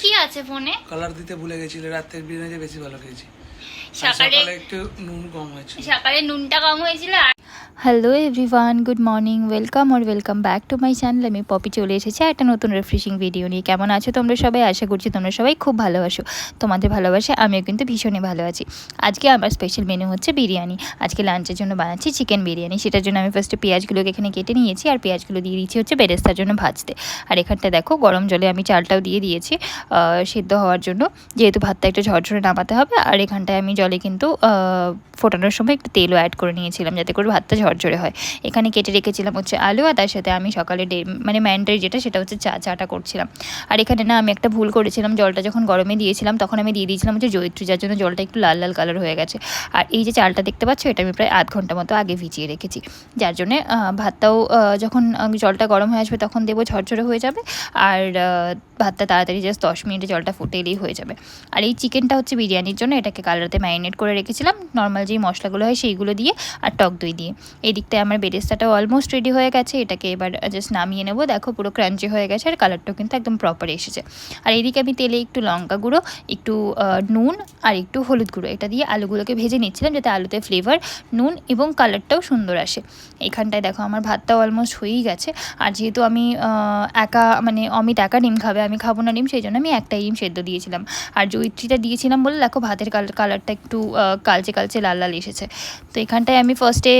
কি আছে ফোনে? কালার দিতে ভুলে গেছিল রাতের বিরিয়ানিতে বেশি ভালো খেয়েছি। সকালে একটু নুন কম হয়েছে সকালে নুনটা কম হয়েছিল hello everyone good morning welcome R welcome back to my channel আমি পপি চলে এসেছি একটা নতুন রিফ্রেশিং ভিডিও নিয়ে। কেমন আছো তোমরা সবাই? আশা করছি তোমরা সবাই খুব ভালোবাসো তোমাদের ভালোবাসে আমিও কিন্তু ভীষণই ভালো আছি। আজকে আমার স্পেশাল মেনু হচ্ছে বিরিয়ানি। আজকে লাঞ্চের জন্য বানাচ্ছি চিকেন বিরিয়ানি। সেটার জন্য আমি ফার্স্টে পেঁয়াজগুলোকে এখানে কেটে নিয়েছি আর পেঁয়াজগুলো দিয়ে দিয়েছি হচ্ছে বেরেস্তার জন্য ভাজতে। আর এখানটা দেখো গরম জলে আমি চালটাও দিয়ে দিয়েছি সিদ্ধ হওয়ার জন্য। যেহেতু ভাতটা একটু ঝরঝরে নামাতে হবে, আর এখানটায় আমি জলে কিন্তু ফোটানোর সময় একটু তেলও অ্যাড করে নিয়েছিলাম যাতে করে ভাতটা ঝরঝরে হয়। এখানে কেটে রেখেছিলাম হচ্ছে আলু আর তার সাথে আমি সকালে মানে ম্যান্ডারি যেটা, সেটা হচ্ছে চা চাটা করছিলাম। আর এখানে না আমি একটা ভুল করেছিলাম, জলটা যখন গরমে দিয়েছিলাম তখন আমি দিয়ে দিয়েছিলাম হচ্ছে জয়িত্রী, যার জন্য জলটা একটু লাল লাল কালার হয়ে গেছে। আর এই যে চালটা দেখতে পাচ্ছ, এটা আমি প্রায় আধ ঘণ্টা মতো আগে ভিজিয়ে রেখেছি। যার জন্যে ভাতটাও যখন জলটা গরম হয়ে আসবে তখন দেবো ঝরঝরে হয়ে যাবে। আর ভাতটা তাড়াতাড়ি জাস্ট দশ মিনিটে জলটা ফুটে এলেই হয়ে যাবে। আর এই চিকেনটা হচ্ছে বিরিয়ানির জন্য, এটাকে কালারতে ম্যারিনেট করে রেখেছিলাম। নর্মাল যেই মশলাগুলো হয় সেইগুলো দিয়ে আর টক দই দিয়ে। এই দিকটায় আমার বেরেস্তাটাও অলমোস্ট রেডি হয়ে গেছে। এটাকে এবার জাস্ট নামিয়ে নেব। দেখো পুরো ক্রাঞ্চি হয়ে গেছে আর কালারটাও কিন্তু একদম প্রপার এসেছে। আর এদিকে আমি তেলে একটু লঙ্কা গুঁড়ো, একটু নুন আর একটু হলুদ গুঁড়ো। এটা দিয়ে আলুগুলোকে ভেজে নিচ্ছিলাম যাতে আলুতে ফ্লেভার নুন এবং কালারটাও সুন্দর আসে। এখানটায় দেখো আমার ভাতটাও অলমোস্ট হয়েই গেছে। আর যেহেতু আমি একা মানে অমিত একা ডিম খাবে, আমি খাব না ডিম, সেই জন্য আমি একটাই ডিম সেদ্ধ দিয়েছিলাম। আর জৈত্রীটা দিয়েছিলাম বলে, দেখো ভাতের কালার কালারটা একটু কালচে কালচে লাল লাল এসেছে। তো এখানটায় আমি ফার্স্টে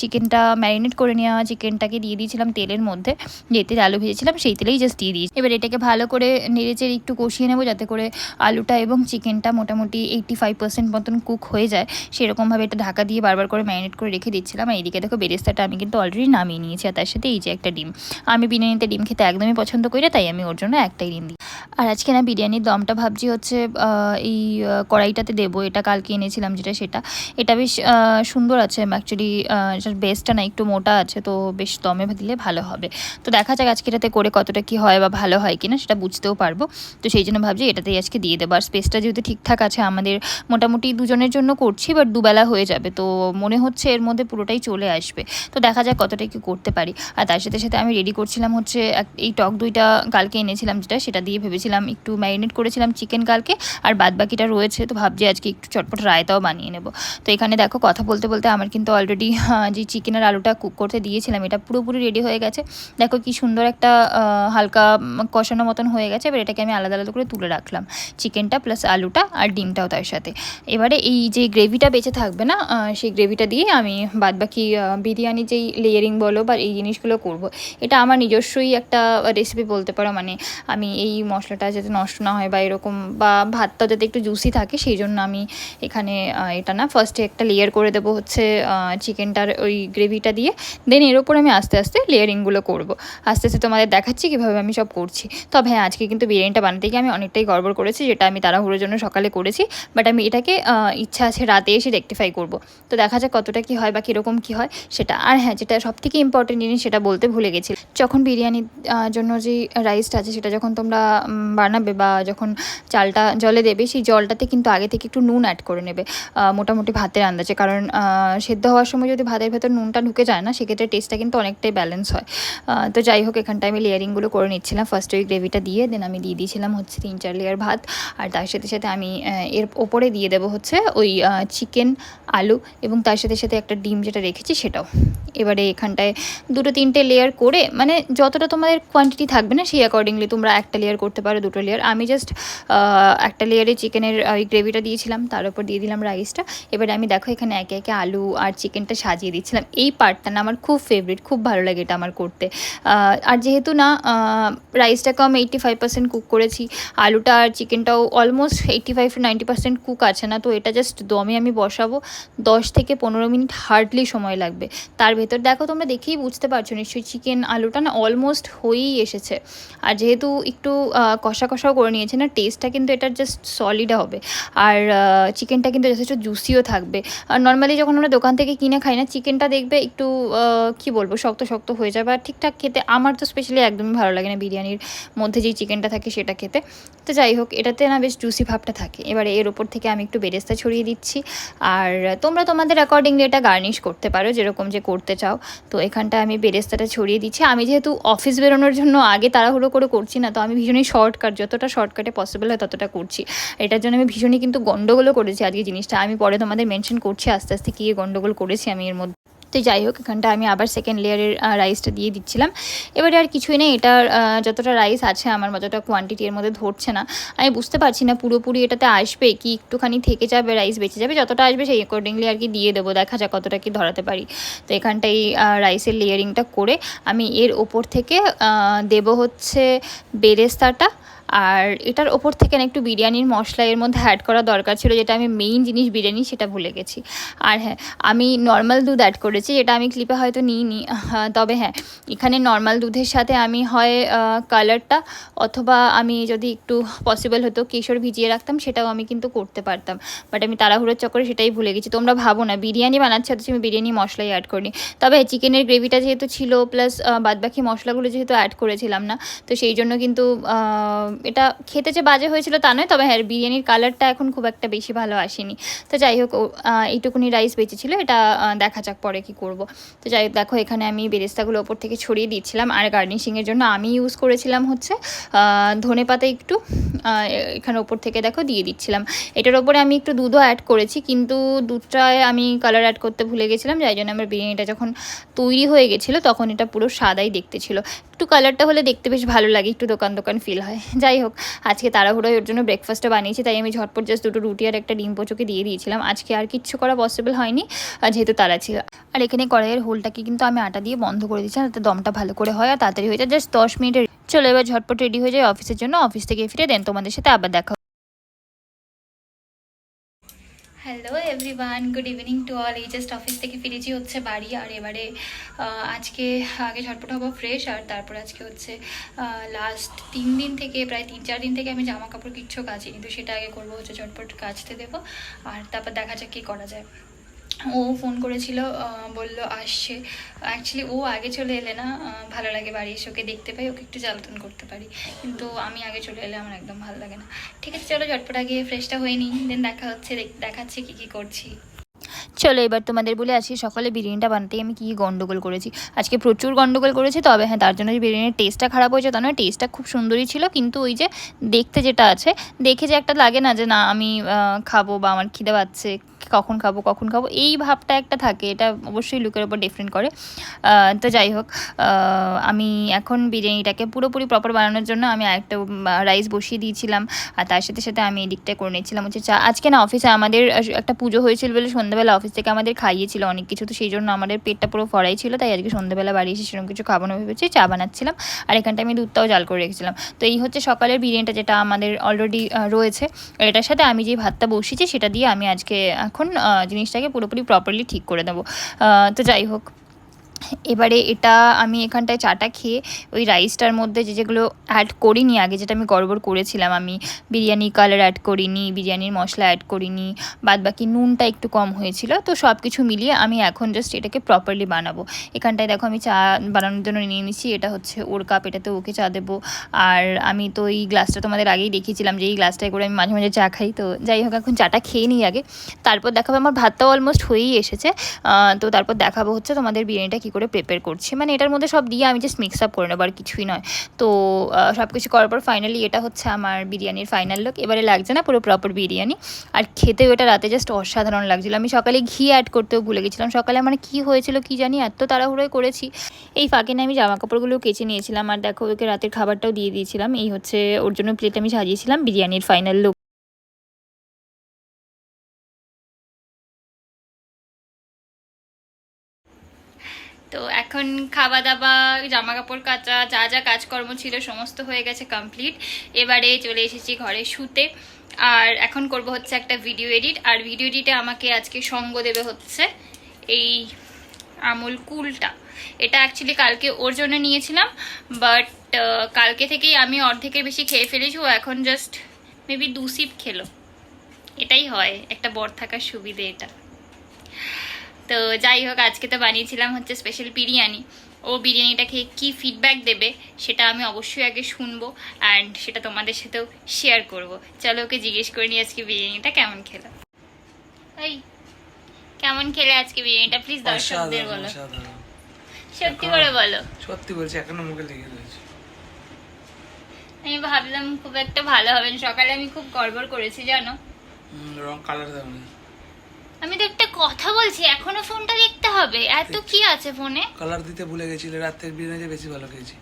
চিকেনটা ম্যারিনেট করে নেওয়া চিকেনটাকে দিয়ে দিয়েছিলাম তেলের মধ্যে যে আলু ভেজেছিলাম সেই তেলেই জাস্ট দিয়ে দিয়েছি। এবার এটাকে ভালো করে নেড়েচেড়ে একটু কষিয়ে নেব যাতে করে আলুটা এবং চিকেনটা মোটামুটি এইট্টি ফাইভ পার্সেন্ট মতন কুক হয়ে যায়। সেরকমভাবে এটা ঢাকা দিয়ে বারবার করে ম্যারিনেট করে রেখে দিচ্ছিলাম। আর এইদিকে দেখো বেরেস্তাটা আমি কিন্তু অলরেডি নামিয়ে নিয়েছি। আর তার সাথে এই যে একটা ডিম, আমি বিরিয়ানিতে ডিম খেতে একদমই পছন্দ করি না, তাই আমি ওর জন্য একটাই ডিম দিই। আর আজকে না বিরিয়ানির দমটা ভাবছি হচ্ছে এই কড়াইটাতে দেবো। এটা কালকে এনেছিলাম যেটা সেটা। এটা বেশ সুন্দর আছে। অ্যাকচুয়ালি বেসটা না একটু মোটা আছে, তো বেশ দমে দিলে ভালো হবে। তো দেখা যাক আজকে এটাতে করে কতটা কি হয় বা ভালো হয় কিনা, সেটা বুঝতেও পারব। তো সেই জন্য ভাবছি এটাতেই আজকে দিয়ে দেবো। আর স্পেসটা যেহেতু ঠিকঠাক আছে, আমাদের মোটামুটি দুজনের জন্য করছি বাট দুবেলা হয়ে যাবে। তো মনে হচ্ছে এর মধ্যে পুরোটাই চলে আসবে। তো দেখা যাক কতটা কি করতে পারি। আর তার সাথে সাথে আমি রেডি করছিলাম হচ্ছে এই টক দইটা কালকে এনেছিলাম যেটা, সেটা দিয়ে ভেবেছিলাম একটু ম্যারিনেট করেছিলাম চিকেন কালকে। আর বাদ বাকিটা রয়েছে, তো ভাবছি আজকে একটু চটপট রায়তাও বানিয়ে নেব। তো এখানে দেখো কথা বলতে বলতে আমার কিন্তু অলরেডি যে চিকেন আর আলুটা কুক করতে দিয়েছিলাম, এটা পুরোপুরি রেডি হয়ে গেছে। দেখো কি সুন্দর একটা হালকা কষানো মতন হয়ে গেছে। এবার এটাকে আমি আলাদা আলাদা করে তুলে রাখলাম চিকেনটা প্লাস আলুটা আর ডিমটাও তার সাথে। এবারে এই যে গ্রেভিটা বেঁচে থাকবে না সেই গ্রেভিটা দিয়ে আমি বাদ বাকি বিরিয়ানি যেই লেয়ারিং বলো বা এই জিনিসগুলো করব, এটা আমার নিজস্বই একটা রেসিপি বলতে পারো। মানে আমি এই মশলাটা যাতে নষ্ট না হয় বা এরকম বা ভাতটা যাতে একটু জুসি থাকে, সেই জন্য আমি এখানে এটা না ফার্স্টে একটা লেয়ার করে দেবো হচ্ছে চিকেনটার ওই গ্রেভিটা দিয়ে দেন এর ওপর আমি আস্তে আস্তে লেয়ারিংগুলো করব। আস্তে আস্তে তোমাদের দেখাচ্ছি কীভাবে আমি সব করছি। তবে হ্যাঁ আজকে কিন্তু বিরিয়ানিটা বানাতে গিয়ে আমি অনেকটাই গড়বড় করেছি, যেটা আমি তাড়াহুড়োর জন্য সকালে করেছি। বাট আমি এটাকে ইচ্ছা আছে রাতে এসে রেকটিফাই করব। তো দেখা যাক কতটা কি হয় বা কীরকম কী হয় সেটা। আর হ্যাঁ যেটা সব থেকে ইম্পর্টেন্ট জিনিস সেটা বলতে ভুলে গেছি। যখন বিরিয়ানির জন্য যে রাইসটা আছে সেটা যখন তোমরা বানাবে বা যখন চালটা, জলে দেবে, সেই জলটাতে কিন্তু আগে থেকে একটু নুন অ্যাড করে নেবে মোটামুটি ভাতের আন্দাজে। কারণ সেদ্ধ হওয়ার সময় যদি ভাতের ভেতর নুনটা ঢুকে যায় না, সেক্ষেত্রে টেস্টটা কিন্তু অনেকটাই ব্যালেন্স হয়। তো যাই হোক, এখানটায় আমি লেয়ারিংগুলো করে নিচ্ছিলাম। ফার্স্ট ওই গ্রেভিটা দিয়ে দেন আমি দিয়ে দিয়েছিলাম হচ্ছে তিন চার লেয়ার ভাত। আর তার সাথে সাথে আমি এর ওপরে দিয়ে দেবো হচ্ছে ওই চিকেন আলু এবং তার সাথে সাথে একটা ডিম যেটা রেখেছি সেটাও। এবারে এখানটায় দুটো তিনটে লেয়ার করে মানে যতটা তোমাদের কোয়ান্টিটি থাকবে না, সেই অ্যাকর্ডিংলি তোমরা একটা লেয়ার করতে পারো দুটো লেয়ার আমি জাস্ট একটা লেয়ারে চিকেনের ওই গ্রেভিটা দিয়েছিলাম, তার উপর দিয়ে দিলাম রাইসটা এবারে আমি দেখো এখানে একে একে আলু আর চিকেনটা সাজিয়ে দিচ্ছিলাম। এই পার্টটা না আমার খুব ফেভারিট খুব ভালো লাগে এটা আমার করতে। আর যেহেতু না রাইসটাকে আমি এইট্টি ফাইভ পার্সেন্ট কুক করেছি, আলুটা আর চিকেনটাও almost eighty five to ninety percent cook আছে না, তো এটা জাস্ট দমে আমি বসাবো। দশ থেকে পনেরো মিনিট হার্ডলি সময় লাগবে। তার ভেতর দেখো তোমরা দেখেই বুঝতে পারছ নিশ্চয়ই চিকেন আলুটা না অলমোস্ট হয়েই এসেছে। আর যেহেতু একটু কষা কষাও করে নিয়েছে না টেস্টটা কিন্তু এটার জাস্ট সলিড হবে। আর চিকেনটা কিন্তু যথেষ্ট জুসিও থাকবে। আর নর্মালি যখন আমরা দোকান থেকে কিনে খাই না চিকেনটা দেখবে একটু কি বলব, শক্ত শক্ত হয়ে যাবে। আর ঠিকঠাক খেতে আমার তো স্পেশালি একদমই ভালো লাগে না বিরিয়ানির মধ্যে যেই চিকেনটা থাকে সেটা খেতে। তো যাই হোক, এটাতে না বেশ জুসি ভাবটা থাকে। এবারে এর ওপর থেকে আমি একটু বেরেস্তা ছড়িয়ে দিচ্ছি। আর তোমরা তোমাদের অ্যাকর্ডিংলি এটা গার্নিশ করতে পারো, যেরকম যে করতে চাও। তো এখানটা আমি বেরেস্তাটা ছড়িয়ে দিচ্ছি। আমি যেহেতু অফিস বেরোনোর জন্য আগে তাড়াহুড়ো করে করছি না, তো আমি ভীষণই শর্টকাট যতটা শর্টকাটে পসিবল হয় ততটা করছি। এটার জন্য আমি ভীষণই কিন্তু গন্ডগোলও করেছি আজকে জিনিসটা। আমি পরে তোমাদের মেনশন করছি, আস্তে আস্তে কী গন্ডগোল করেছি আমি এর মধ্যে তো যাই হোক, এখানটা আমি আবার সেকেন্ড লেয়ারের রাইসটা দিয়ে দিচ্ছিলাম। এবারে আর কিছুই নেই এটার যতটা রাইস আছে, আমার যতটা কোয়ান্টিটি এর মধ্যে ধরছে না। আমি বুঝতে পারছি না পুরোপুরি এটাতে আসবে কি, একটুখানি থেকে যাবে রাইস বেঁচে যাবে, যতটা আসবে সেই অ্যাকর্ডিংলি আর কি দিয়ে দেবো। দেখা যাক কতটা কি ধরাতে পারি। তো এখানটাই রাইসের লেয়ারিংটা করে আমি এর ওপর থেকে দেবো হচ্ছে বেরেস্তাটা। আর এটার ওপর থেকে না একটু বিরিয়ানির মশলা এর মধ্যে অ্যাড করা দরকার ছিল যেটা আমি মেইন জিনিস বিরিয়ানি সেটা ভুলে গেছি। আর হ্যাঁ আমি নর্মাল দুধ অ্যাড করেছি যেটা আমি ক্লিপে হয়তো নিইনি আহ, তবে হ্যাঁ এখানে নর্মাল দুধের সাথে আমি হয় কালারটা অথবা আমি যদি একটু পসিবল হতো কেশর ভিজিয়ে রাখতাম সেটাও আমি কিন্তু করতে পারতাম। বাট আমি তাড়াহুড়োর চক্করে সেটাই ভুলে গেছি। তোমরা ভাবো না বিরিয়ানি বানাচ্ছি অথচ আমি বিরিয়ানি মশলাই অ্যাড করিনি। তবে চিকেনের গ্রেভিটা যেহেতু ছিল প্লাস বাদবাকি মশলাগুলো যেহেতু অ্যাড করেছিলাম না তো সেই জন্য কিন্তু এটা খেতে যে বাজে হয়েছিল তা নয়, তবে হ্যাঁ বিরিয়ানির কালারটা এখন খুব একটা বেশি ভালো আসেনি। তো যাই হোক এইটুকুনি রাইস বেঁচেছিল, এটা দেখা যাক পরে কি করব। তো যাই হোক, দেখো এখানে আমি বেরেস্তাগুলো ওপর থেকে ছড়িয়ে দিচ্ছিলাম আর গার্নিশিংয়ের জন্য আমি ইউজ করেছিলাম হচ্ছে ধনে পাতা একটু এখানে ওপর থেকে দেখো দিয়ে দিচ্ছিলাম। এটার ওপরে আমি একটু দুধও অ্যাড করেছি, কিন্তু দুধটায় আমি কালার অ্যাড করতে ভুলে গেছিলাম, যাই জন্য আমার বিরিয়ানিটা যখন তৈরি হয়ে গেছিল, তখন এটা পুরো সাদাই দেখতে ছিল। একটু কালারটা হলে দেখতে বেশ ভালো লাগে, একটু দোকান দোকান ফিল হয়। যাই হোক, আজকে তাড়াহুড়োয় ওর জন্য ব্রেকফাস্টটা বানিয়েছি, তাই আমি ঝটপট জাস্ট দুটো রুটি আর একটা ডিম পোচোকে দিয়ে দিয়েছিলাম। আজকে আর কিচ্ছু করা পসিবল হয়নি, আর যেহেতু তারা ছিল। আর এখানে কড়াইয়ের হোলটাকে কিন্তু আমি আটা দিয়ে বন্ধ করে দিয়েছিলাম, যাতে দমটা ভালো করে হয় আর তাড়াতাড়ি হয়ে যায়। জাস্ট দশ মিনিটের চলো এবার ঝটপট রেডি হয়ে যায় অফিসের জন্য। অফিস থেকে ফিরে দেন তোমাদের সাথে আবার দেখা hello everyone good evening to all এই জাস্ট অফিস থেকে ফিরেছি হচ্ছে বাড়ি, আর এবারে আজকে আগে ঝটপট হব ফ্রেশ আর তারপর আজকে হচ্ছে লাস্ট তিন দিন থেকে, প্রায় তিন চার দিন থেকে আমি জামা কাপড় কিচ্ছু কাচিনি কিন্তু সেটা আগে করব হচ্ছে ঝটপট কাচতে দেবো, আর তারপর দেখা যাক কী করা যায়। ও ফোন করেছিল বলল আসছে। অ্যাকচুয়ালি ও আগে চলে এলে না ভালো লাগে বাড়ি এসে ওকে দেখতে পাই, ওকে একটু জ্বালাতন করতে পারি। কিন্তু আমি আগে চলে এলে আমার একদম ভালো লাগে না। ঠিক আছে, চলো ঝটপট আগে ফ্রেশটা হয়ে নিই দেন দেখা হচ্ছে, দেখ- দেখাচ্ছি কী কী করছি। চলো এবার তোমাদের বলে আজকে সকালে বিরিয়ানিটা বানাতে আমি কী গন্ডগোল করেছি। আজকে প্রচুর গন্ডগোল করেছি, তবে হ্যাঁ তার জন্য বিরিয়ানির টেস্টটা খারাপ হয়েছে, তা নয় টেস্টটা খুব সুন্দরই ছিল। কিন্তু ওই যে দেখতে যেটা আছে, দেখে যে একটা লাগে না যে, না, আমি খাব বা আমার খিদে পাচ্ছে। কখন খাব কখন খাব, এই ভাবটা একটা থাকে, এটা অবশ্যই লুকের ওপর ডিফারেন্ট করে। তো যাই হোক আমি এখন বিরিয়ানিটাকে পুরোপুরি প্রপার বানানোর জন্য আমি একটা রাইস বসিয়ে দিয়েছিলাম, আর তার সাথে সাথে আমি এদিকটা করে নিচ্ছিলাম হচ্ছে চা, আজকে না অফিসে আমাদের একটা পুজো হয়েছিল বলে সন্ধ্যাবেলা অফিস থেকে আমাদের খাইয়েছিল অনেক কিছু, তো সেই জন্য আমাদের পেটটা পুরো ফরাই ছিল, তাই আজকে সন্ধ্যাবেলা বাড়ি এসে সেরকম কিছু খাব না ভেবেছি, চা বানাচ্ছিলাম। আর এখানটা আমি দুধটাও জাল করে রেখেছিলাম। তো এই হচ্ছে সকালের বিরিয়ানিটা যেটা আমাদের অলরেডি রয়েছে। এটার সাথে আমি যে ভাতটা বসিয়েছি, সেটা দিয়ে আমি আজকে আহ, জিনিসটাকে পুরোপুরি প্রপারলি ঠিক করে দেবো তো যাই হোক। এবারে এটা আমি এখানটায় চাটা খেয়ে ওই রাইসটার মধ্যে যে যেগুলো অ্যাড করিনি আগে, যেটা আমি গড়বড় করেছিলাম, আমি বিরিয়ানি কালার অ্যাড করিনি, বিরিয়ানির মশলা অ্যাড করিনি বাদ বাকি নুনটা একটু কম হয়েছিল, তো সব কিছু মিলিয়ে আমি এখন জাস্ট এটাকে প্রপারলি বানাবো। এখানটায় দেখো আমি চা বানানোর জন্য নিয়ে নিচ্ছি, এটা হচ্ছে ওর কাপ এটাতে ওকে চা দেবো। আর আমি তো এই গ্লাসটা তোমাদের আগেই দেখিয়েছিলাম যে এই গ্লাসটায় করে আমি মাঝে মাঝে চা খাই, তো যাই হোক, এখন চাটা খেয়ে নিই আগে। তারপর দেখাবো, আমার ভাতটাও অলমোস্ট হয়েই এসেছে। তো তারপর দেখাবো হচ্ছে তোমাদের বিরিয়ানিটা কী করে প্রিপেয়ার করছি। মানে এটার মধ্যে সব দিয়ে আমি জাস্ট মিক্স আপ করে নেব আর কিছুই নয়। তো সব কিছু করার পর ফাইনালি এটা হচ্ছে আমার বিরিয়ানির ফাইনাল লুক এবারে লাগছে না পুরো প্রপার বিরিয়ানি। আর খেতেও এটা রাতে জাস্ট অসাধারণ লাগছিল। আমি সকালে ঘি অ্যাড করতেও ভুলে গেছিলাম। সকালে আমার কী হয়েছিল কি জানি এত তাড়াহুড়োয় করেছি। এই ফাঁকে না আমি জামা কাপড়গুলো কেচে নিয়েছিলাম। আর দেখো ওকে রাতের খাবারটাও দিয়ে দিয়েছিলাম। এই হচ্ছে ওর জন্য প্লেট আমি সাজিয়েছিলাম। বিরিয়ানির ফাইনাল লুক তো এখন খাওয়া দাওয়া জামা কাপড় কাচা, যা যা কাজকর্ম ছিল সমস্ত হয়ে গেছে কমপ্লিট এবারে চলে এসেছি ঘরে শুতে। আর এখন করব হচ্ছে একটা ভিডিও এডিট আর ভিডিও এডিটে আমাকে আজকে সঙ্গ দেবে হচ্ছে এই আমুল কুলটা। এটা অ্যাকচুয়ালি কালকে ওর জন্য নিয়েছিলাম বাট কালকে থেকেই আমি অর্ধেকের বেশি খেয়ে ফেলেছি। ও এখন জাস্ট মেবি দু সিপ খেলো। এটাই হয়, একটা বর থাকার সুবিধে এটা। তো যাই হোক আজকে তো বানিয়েছিলাম হচ্ছে স্পেশাল বিরিয়ানি। ও বিরিয়ানিটা খেয়ে কী ফিডব্যাক দেবে সেটা আমি অবশ্যই আগে শুনব অ্যান্ড সেটা তোমাদের সাথেও শেয়ার করব। চলো ওকে জিজ্ঞেস করে নিই আজকে বিরিয়ানিটা কেমন খেলো। এই কেমন খেলে আজকে বিরিয়ানিটা? প্লিজ দর্শকদের বলো। সত্যি করে বলো। সত্যি বলছি এখনও মুখে লেগে রয়েছে। আমি ভাবলাম খুব একটা ভালো হবে না। সকালে আমি খুব গড়বড় করেছি জানো? রং কালার নেই আমি তো একটা কথা বলছি, এখনও ফোনটা দেখতে হবে। এত কি আছে ফোনে কালার দিতে ভুলে গেছিলে, রাতের বিরিয়ানি বেশি ভালো খেয়েছি।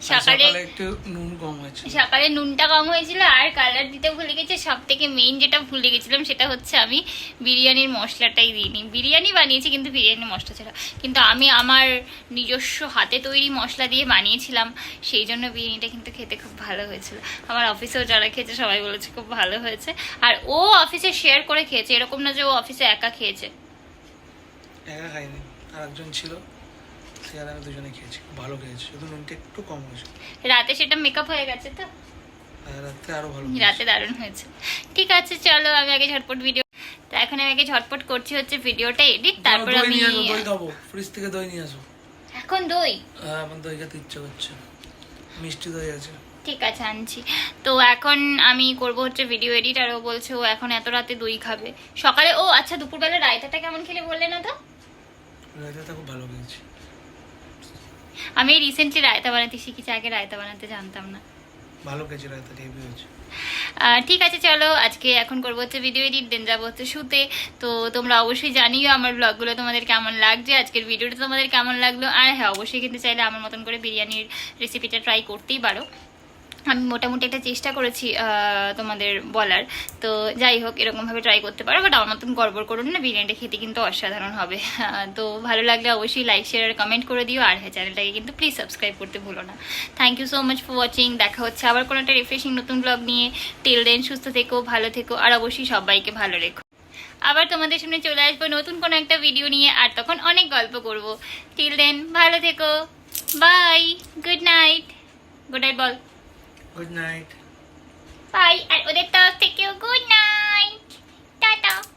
সকালে একটু নুন কম সকালে নুনটা কম হয়েছিল আর কালার দিতে ভুলে গেছি। সব থেকে মেইন যেটা ভুলে গেছিলাম সেটা হচ্ছে আমি বিরিয়ানির মশলাটাই দিইনি। বিরিয়ানি বানিয়েছি কিন্তু বিরিয়ানির মশলা ছাড়া। কিন্তু আমি আমার নিজস্ব হাতে তৈরি মশলা দিয়ে বানিয়েছিলাম সেই জন্য বিরিয়ানিটা কিন্তু খেতে খুব ভালো হয়েছিল। আমার অফিসেও যারা খেয়েছে সবাই বলেছে খুব ভালো হয়েছে। আর ও অফিসে শেয়ার করে খেয়েছে এরকম না যে ও অফিসে একা খেয়েছে। একা খাইনি। আর একজন ছিল। সে আর আমি দুজনে খেয়েছি খুব ভালো খেয়েছি শুধু নুনটা একটু কম হয়েছে। রাতে সেটা মেকআপ হয়ে গেছে তো? রাতে আরও ভালো রাতে দারুণ হয়েছে। ঠিক আছে চলো আমি আগে ঝটপট ভিডিও তো এখন আমি আগে ঝটপট করছি হচ্ছে ভিডিওটা এডিট তারপর আমি দই ফ্রিজ থেকে দই নিয়ে আসো এখন দই? হ্যাঁ আমার দই খেতে ইচ্ছে করছে। মিষ্টি দই আছে। ঠিক আছে আনছি। তো এখন আমি করব হচ্ছে ভিডিও এডিট আর ও বলছে ও এখন এত রাতে দই খাবে। সকালে ও আচ্ছা দুপুরবেলা রায়তাটা কেমন খেলে বললে না তো? রাতে খুব ভালো খেয়েছি। আমি রিসেন্টলি রায়তা বানাতে শিখেছি আগে রায়তা বানাতে জানতাম না। ভালো খেয়েছি রায়তা হেভি হয়েছে। ঠিক আছে চলো আজকে এখন করব হচ্ছে ভিডিও এডিট দেন যাব হচ্ছে শুতে। তো তোমরা অবশ্যই জানিও আমার ব্লগগুলো তোমাদের কেমন লাগছে আজকের ভিডিওটা তোমাদের কেমন লাগল। আর হ্যাঁ অবশ্যই কিন্তু চাইলে আমার মতন করে বিরিয়ানির রেসিপিটা ট্রাই করতেই পারো। আমি মোটামুটি একটা চেষ্টা করেছি তোমাদের বলার। তো যাই হোক, এরকমভাবে ট্রাই করতে পারো বাট আমার মতন গড়বড় করুন না, বিরিয়ানিটা খেতে কিন্তু অসাধারণ হবে। তো ভালো লাগলে অবশ্যই লাইক শেয়ার আর কমেন্ট করে দিও, আর হ্যাঁ চ্যানেলটাকে কিন্তু প্লিজ সাবস্ক্রাইব করতে ভুলো না। Thank you so much for watching দেখা হচ্ছে আবার কোনো একটা রিফ্রেশিং নতুন ব্লগ নিয়ে। টিল দেন সুস্থ থেকো, ভালো থেকো, আর অবশ্যই সবাইকে ভালো রেখো। আবার তোমাদের সামনে চলে আসব নতুন কোনো একটা ভিডিও নিয়ে, আর তখন অনেক গল্প করব। টিল দেন ভালো থেকো bye good night good night ball. Good night. Bye. And Udito, take you good night. Tata.